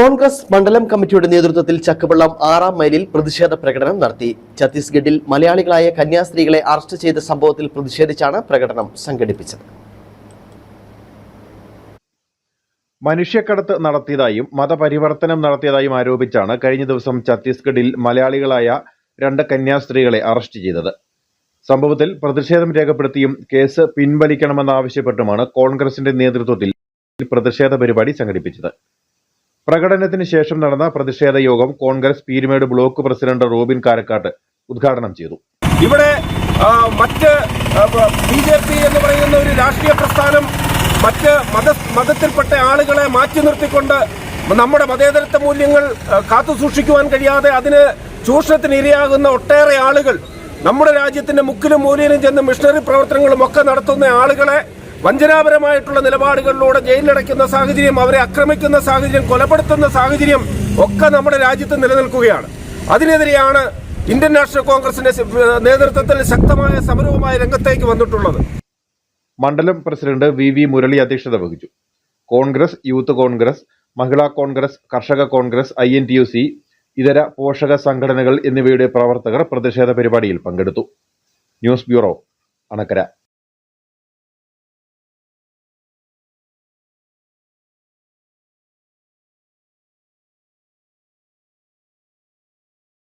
കോൺഗ്രസ് മണ്ഡലം കമ്മിറ്റിയുടെ നേതൃത്വത്തിൽ ചക്കവള്ളം ആറാം മൈലിൽ പ്രതിഷേധ പ്രകടനം നടത്തി. ഛത്തീസ്ഗഡിൽ മലയാളികളായ കന്യാസ്ത്രീകളെ അറസ്റ്റ് ചെയ്ത സംഭവത്തിൽ പ്രതിഷേധിച്ചാണ് പ്രകടനം സംഘടിപ്പിച്ചത്. മനുഷ്യക്കടത്ത് നടത്തിയതായും മതപരിവർത്തനം നടത്തിയതായും ആരോപിച്ചാണ് കഴിഞ്ഞ ദിവസം ഛത്തീസ്ഗഡിൽ മലയാളികളായ രണ്ട് കന്യാസ്ത്രീകളെ അറസ്റ്റ് ചെയ്തത്. സംഭവത്തിൽ പ്രതിഷേധം രേഖപ്പെടുത്തിയും കേസ് പിൻവലിക്കണമെന്നാവശ്യപ്പെട്ടുമാണ് കോൺഗ്രസിന്റെ നേതൃത്വത്തിൽ പ്രതിഷേധ പരിപാടി സംഘടിപ്പിച്ചത്. പ്രകടനത്തിന് ശേഷം നടന്ന പ്രതിഷേധ യോഗം Congress Peermade block president Robin Karakkat ഉദ്ഘാടനം ചെയ്തു. ഇവിടെ മറ്റ് ബി ജെ പി എന്ന് പറയുന്ന ഒരു രാഷ്ട്രീയ പ്രസ്ഥാനം മറ്റ് മത മതത്തിൽപ്പെട്ട ആളുകളെ മാറ്റി നിർത്തിക്കൊണ്ട് നമ്മുടെ മതേതരത്വ മൂല്യങ്ങൾ കാത്തു സൂക്ഷിക്കുവാൻ കഴിയാതെ അതിന് ചൂഷണത്തിന് ഇരയാകുന്ന ഒട്ടേറെ ആളുകൾ നമ്മുടെ രാജ്യത്തിന്റെ മുക്കിലും മൂലയിലും ചെന്ന് മിഷണറി പ്രവർത്തനങ്ങളും ഒക്കെ നടത്തുന്ന ആളുകളെ വഞ്ചനാപരമായിട്ടുള്ള നിലപാടുകളിലൂടെ ജയിലിലടയ്ക്കുന്ന സാഹചര്യം അവരെ ആക്രമിക്കുന്ന സാഹചര്യം കൊലപ്പെടുത്തുന്ന സാഹചര്യം ഒക്കെ നമ്മുടെ രാജ്യത്ത് നിലനിൽക്കുകയാണ്. അതിനെതിരെയാണ് ഇന്ത്യൻ നാഷണൽ കോൺഗ്രസിന്റെ നേതൃത്വത്തിൽ ശക്തമായ സമരവുമായി രംഗത്തേക്ക് വന്നിട്ടുള്ളത്. മണ്ഡലം പ്രസിഡന്റ് വി വി മുരളി അധ്യക്ഷത വഹിച്ചു. Congress youth Congress Mahila Congress Karshaka Congress I N T U C ഇതര പോഷക സംഘടനകൾ എന്നിവയുടെ പ്രവർത്തകർ പ്രതിഷേധ പരിപാടിയിൽ പങ്കെടുത്തു. News bureau Anakkara.